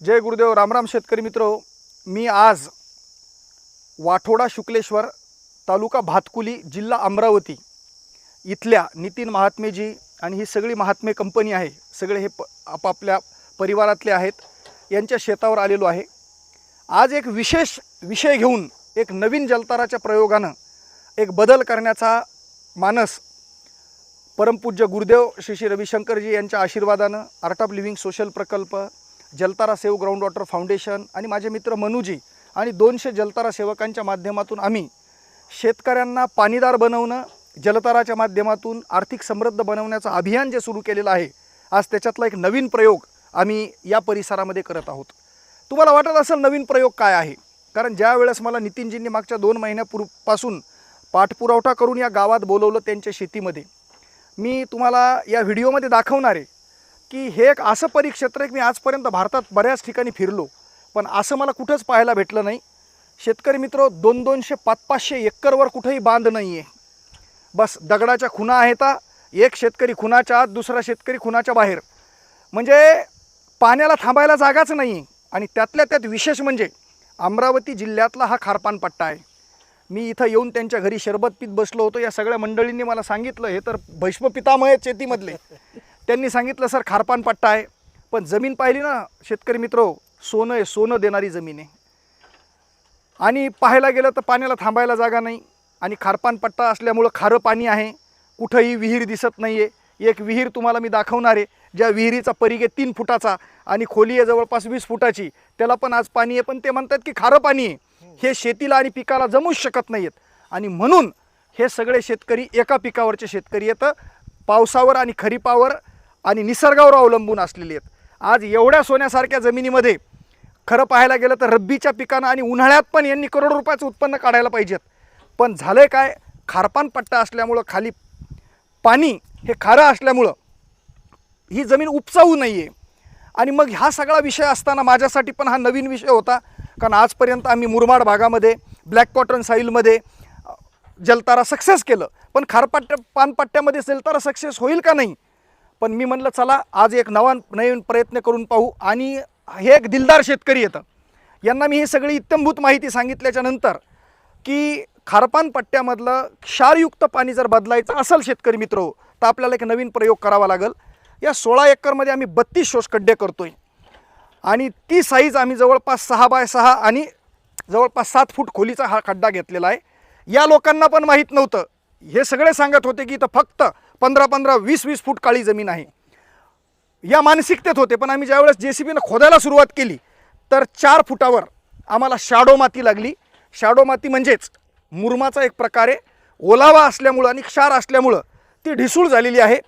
जय गुरुदेव रामराम शेतकरी मित्र. मी आज वाठोडा शुक्लेश्वर तालुका भातकुली जिल्हा अमरावती इथल्या नितीन महात्मेजी आणि ही सगळी महात्मे कंपनी आहे. सगळे हे प आपापल्या परिवारातले आहेत. यांच्या शेतावर आलेलो आहे. आज एक विशेष विषय घेऊन एक नवीन जलताराच्या प्रयोगानं एक बदल करण्याचा मानस परमपूज्य गुरुदेव श्री श्री रविशंकरजी यांच्या आशीर्वादानं आर्ट ऑफ लिव्हिंग सोशल प्रकल्प Jaltara save ground water foundation आणि माझे मित्र मनुजी आणि दोनशे जलतारा सेवकांच्या माध्यमातून आम्ही शेतकऱ्यांना पाणीदार बनवणं जलताराच्या माध्यमातून आर्थिक समृद्ध बनवण्याचं अभियान जे सुरू केलेलं आहे आज त्याच्यातला एक नवीन प्रयोग आम्ही या परिसरामध्ये करत आहोत. तुम्हाला वाटत असेल नवीन प्रयोग काय आहे? कारण ज्या वेळेस मला नितीनजींनी मागच्या दोन महिन्यापूर्वीपासून पाठपुरवठा करून या गावात बोलवलं त्यांच्या शेतीमध्ये मी तुम्हाला या व्हिडिओमध्ये दाखवणार आहे की हे एक असं परिक्षेत्र आहे की मी आजपर्यंत भारतात बऱ्याच ठिकाणी फिरलो पण असं मला कुठंच पाहायला भेटलं नाही. शेतकरी मित्र दोन दोनशे पाच पाचशे एकरवर कुठंही बांध नाही आहे बस दगडाच्या खुणा आहेत एक शेतकरी खुनाच्या आत दुसरा शेतकरी खुनाच्या बाहेर. म्हणजे पाण्याला थांबायला जागाच नाही. आहे आणि त्यातल्या त्यात विशेष म्हणजे अमरावती जिल्ह्यातला हा खारपान पट्टा आहे. मी इथं येऊन त्यांच्या घरी शरबत पीत बसलो होतो. या सगळ्या मंडळींनी मला सांगितलं हे तर भैष्म पितामय शेतीमधले. त्यांनी सांगितलं सर खारपान पट्टा आहे. पण जमीन पाहिली ना शेतकरी मित्र सोनं आहे सोनं देणारी जमीन आहे. आणि पाहायला गेलं तर पाण्याला थांबायला जागा नाही आणि खारपान पट्टा असल्यामुळं खारं पाणी आहे. कुठंही विहीर दिसत नाही आहे एक विहीर तुम्हाला मी दाखवणार आहे ज्या विहिरीचा परिघ आहे तीन फुटाचा आणि खोली आहे जवळपास वीस फुटाची. त्याला पण आज पाणी आहे पण ते म्हणतात की खारं पाणी आहे. हे शेतीला आणि पिकाला जमूच शकत नाही आहेत आणि म्हणून हे सगळे शेतकरी एका पिकावरचे शेतकरी येतं. पावसावर आणि खरीपावर आणि निसर्गावर अवलंबून असलेली आहेत. आज एवढ्या सोन्यासारख्या जमिनीमध्ये खरं पाहायला गेलं तर रब्बीच्या पिकानं आणि उन्हाळ्यात पण यांनी करोड रुपयाचं उत्पन्न काढायला पाहिजेत. पण झालं आहे काय? खारपान पट्टा असल्यामुळं खाली पाणी हे खारं असल्यामुळं ही जमीन उपचाऊ नाही आहे आणि मग हा सगळा विषय असताना माझ्यासाठी पण हा नवीन विषय होता. कारण आजपर्यंत आम्ही मुरमाड भागामध्ये ब्लॅक कॉटन साईलमध्ये जलतारा सक्सेस केलं. पण खारपट्ट्या पानपट्ट्यामध्ये जलतारा सक्सेस होईल का नाही? पण मी म्हणलं चला आज एक नवा नवीन प्रयत्न करून पाहू. आणि हे एक दिलदार शेतकरी येतं. यांना मी ही सगळी इत्यंभूत माहिती सांगितल्याच्या नंतर की खारपान पट्ट्यामधलं क्षारयुक्त पाणी जर बदलायचं असेल शेतकरी मित्र तर आपल्याला एक नवीन प्रयोग करावा लागेल. या सोळा एकरमध्ये आम्ही बत्तीस शोषखड्डे आहे आणि ती साईज आम्ही जवळपास सहा बाय सहा आणि जवळपास सात फूट खोलीचा हा खड्डा घेतलेला आहे. या लोकांना पण माहीत नव्हतं. हे सगळे सांगत होते की इथं फक्त पंधरा पंधरा वीस वीस फूट काळी जमीन आहे. या मानसिकतेत होते पण आम्ही ज्यावेळेस जे सी बीनं खोदायला सुरुवात केली तर चार फुटावर आम्हाला शाडो माती लागली. शाडो माती म्हणजेच मुरमाचा एक प्रकारे ओलावा असल्यामुळं आणि क्षार असल्यामुळं ती ढिसूळ झालेली आहे.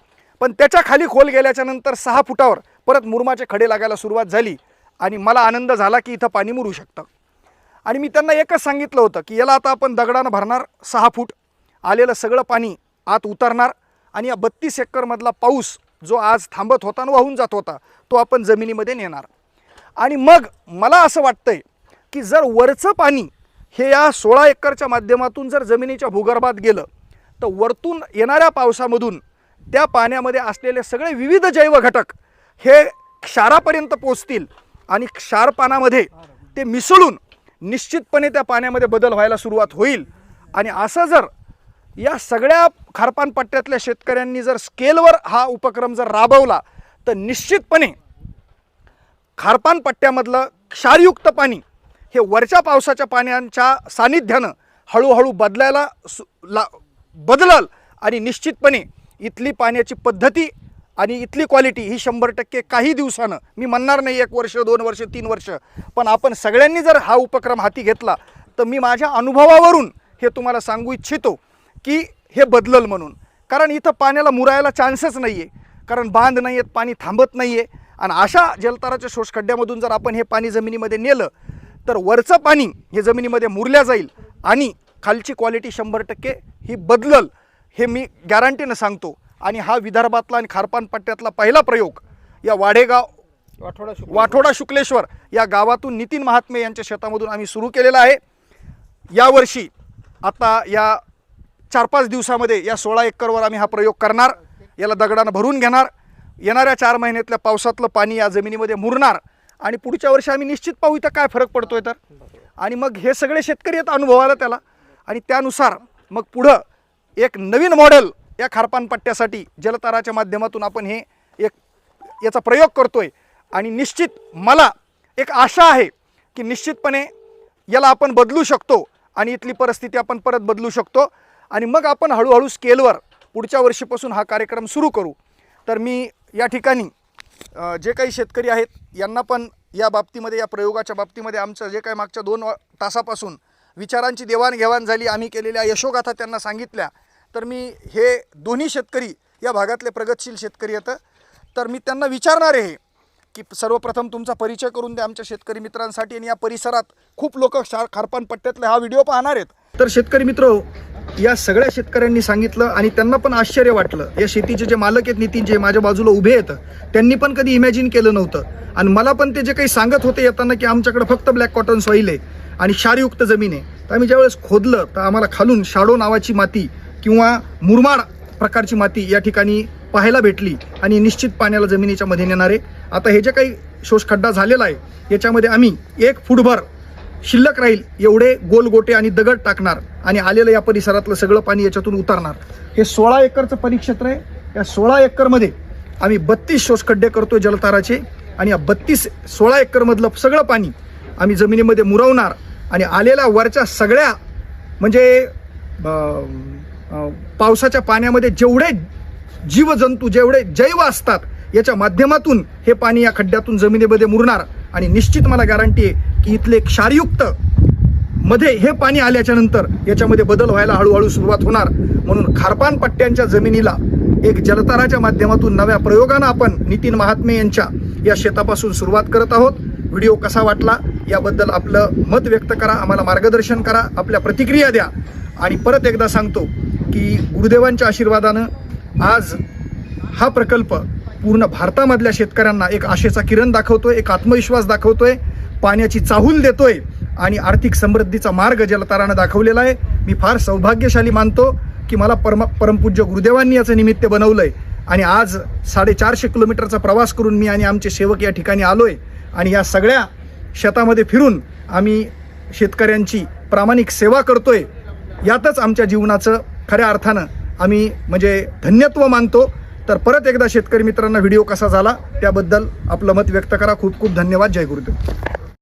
पण त्याच्याखाली खोल गेल्याच्यानंतर सहा फुटावर परत मुरमाचे खडे लागायला सुरुवात झाली आणि मला आनंद झाला की इथं पाणी मुरू शकतं. आणि मी त्यांना एकच सांगितलं होतं की याला आता आपण दगडानं भरणार सहा फूट आलेलं सगळं पाणी आत उतरणार. आणि या बत्तीस एकरमधला पाऊस जो आज थांबत होता आणि वाहून जात होता तो आपण जमिनीमध्ये नेणार. आणि मग मला असं वाटतंय की जर वरचं पाणी हे या सोळा एकरच्या माध्यमातून जर जमिनीच्या भूगर्भात गेलं तर वरतून येणाऱ्या पावसामधून त्या पाण्यामध्ये असलेले सगळे विविध जैव घटक हे क्षारापर्यंत पोचतील आणि क्षार पानामध्ये ते मिसळून निश्चितपणे त्या पाण्यामध्ये बदल व्हायला सुरुवात होईल. आणि असं जर या सगळ्या खारपान पट्ट्यातल्या शेतकऱ्यांनी जर स्केलवर हा उपक्रम जर राबवला तर निश्चितपणे खारपान पट्ट्यामधलं क्षारयुक्त पाणी हे वरच्या पावसाच्या पाण्याच्या सानिध्यानं हळूहळू बदलायला सु ला बदलल आणि निश्चितपणे इथली पाण्याची पद्धती आणि इथली क्वालिटी ही शंभर टक्के काही दिवसानं मी म्हणणार नाही एक वर्ष दोन वर्ष तीन वर्ष पण आपण सगळ्यांनी जर हा उपक्रम हाती घेतला तर मी माझ्या अनुभवावरून हे तुम्हाला सांगू इच्छितो की हे बदलल म्हणून. कारण इथं पाण्याला मुरायला चान्सच नाही आहे कारण बांध नाही आहेत पाणी थांबत नाही आहे आणि अशा जलताराच्या शोषखड्ड्यामधून जर आपण हे पाणी जमिनीमध्ये नेलं तर वरचं पाणी हे जमिनीमध्ये मुरल्या जाईल आणि खालची क्वालिटी शंभर टक्के ही बदलल हे मी गॅरंटीनं सांगतो. आणि हा विदर्भातला आणि खारपान पट्ट्यातला पहिला प्रयोग या वाडेगाव वाठोडा शुक्ल वाठोडा शुक्लेश्वर या गावातून नितीन महात्मे यांच्या शेतामधून आम्ही सुरू केलेला आहे. यावर्षी आता या चार पाच दिवसामध्ये या सोळा एकरवर आम्ही हा प्रयोग करणार. याला दगडानं भरून घेणार. येणाऱ्या चार महिन्यातल्या पावसातलं पाणी या जमिनीमध्ये मुरणार. आणि पुढच्या वर्षी आम्ही निश्चित पाहू इथं काय फरक पडतोय तर. आणि मग हे सगळे शेतकरी आहेत अनुभवाला त्याला. आणि त्यानुसार मग पुढं एक नवीन मॉडेल या खारपान पट्ट्यासाठी जलताराच्या माध्यमातून आपण हे एक याचा प्रयोग करतोय. आणि निश्चित मला एक आशा आहे की निश्चितपणे याला आपण बदलू शकतो. आणि इथली परिस्थिती आपण परत बदलू शकतो. आणि मग आपण हळूहळू स्केलवर पुढच्या वर्षीपासून हा कार्यक्रम सुरू करू. तर मी या ठिकाणी जे काही शेतकरी आहेत यांना पण या बाबतीमध्ये या प्रयोगाच्या बाबतीमध्ये आमचं जे काही मागच्या दोन तासापासून विचारांची देवाणघेवाण झाली आम्ही केलेल्या यशोगाथा त्यांना सांगितल्या. तर मी हे दोन्ही शेतकरी या भागातले प्रगतशील शेतकरी आहेत. तर मी त्यांना विचारणार आहे की सर्वप्रथम तुमचा परिचय करून द्या आमच्या शेतकरी मित्रांसाठी आणि या परिसरात खूप लोक शार खारपान पट्ट्यातले हा व्हिडिओ पाहणार आहेत. तर शेतकरी मित्र या सगळ्या शेतकऱ्यांनी सांगितलं आणि त्यांना पण आश्चर्य वाटलं. या शेतीचे जे मालक आहेत नितीन जे माझ्या बाजूला उभे आहेत त्यांनी पण कधी इमॅजिन केलं नव्हतं. आणि मला पण ते जे काही सांगत होते येताना की आमच्याकडे फक्त ब्लॅक कॉटन सॉईल आहे आणि क्षारयुक्त जमीन आहे. तर आम्ही ज्यावेळेस खोदलं तर आम्हाला खालून शाडो नावाची माती किंवा मुरमाड प्रकारची माती या ठिकाणी पाहायला भेटली आणि निश्चित पाण्याला जमिनीच्या मध्ये नेणारे आता हे जे काही शोषखड्डा झालेला आहे याच्यामध्ये आम्ही एक फुटभर शिल्लक राहील एवढे गोल गोटे आणि दगड टाकणार आणि आलेलं या परिसरातलं सगळं पाणी याच्यातून उतारणार. हे सोळा एकरचं परिक्षेत्र आहे. या सोळा एकरमध्ये आम्ही बत्तीस शोषखड्डे करतो जलताराचे आणि या बत्तीस सोळा एकरमधलं सगळं पाणी आम्ही जमिनीमध्ये मुरवणार आणि आलेल्या वरच्या सगळ्या म्हणजे पावसाच्या पाण्यामध्ये जेवढे जीवजंतू जेवढे जैव असतात याच्या माध्यमातून हे पाणी या खड्ड्यातून जमिनीमध्ये मुरणार आणि निश्चित मला गॅरंटी आहे की इथले क्षारयुक्त मध्ये हे पाणी आल्याच्यानंतर याच्यामध्ये बदल व्हायला हळूहळू सुरुवात होणार. म्हणून खारपान पट्ट्यांच्या जमिनीला एक जलताराच्या माध्यमातून नव्या प्रयोगानं आपण नितीन महात्मे यांच्या या शेतापासून सुरुवात करत आहोत. व्हिडिओ कसा वाटला याबद्दल आपलं मत व्यक्त करा आम्हाला मार्गदर्शन करा आपल्या प्रतिक्रिया द्या. आणि परत एकदा सांगतो की गुरुदेवांच्या आशीर्वादानं आज हा प्रकल्प पूर्ण भारतामधल्या शेतकऱ्यांना एक आशेचा किरण दाखवतोय एक आत्मविश्वास दाखवतोय. पाण्याची चाहूल देतोय आणि आर्थिक समृद्धीचा मार्ग जलतारानं दाखवलेला आहे. मी फार सौभाग्यशाली मानतो की मला परम परमपूज्य गुरुदेवांनी याचं निमित्त बनवलं आहे आणि आज साडेचारशे किलोमीटरचा प्रवास करून मी आणि आमचे सेवक या ठिकाणी आलो आहे आणि या सगळ्या शेतामध्ये फिरून आम्ही शेतकऱ्यांची प्रामाणिक सेवा करतोय. यातच आमच्या जीवनाचं खऱ्या अर्थानं आम्ही म्हणजे धन्यत्व मानतो. तर परत एकदा शेतकरी मित्रांना व्हिडिओ कसा झाला त्याबद्दल आपलं मत व्यक्त करा. खूप खूप धन्यवाद. जय गुरुदेव.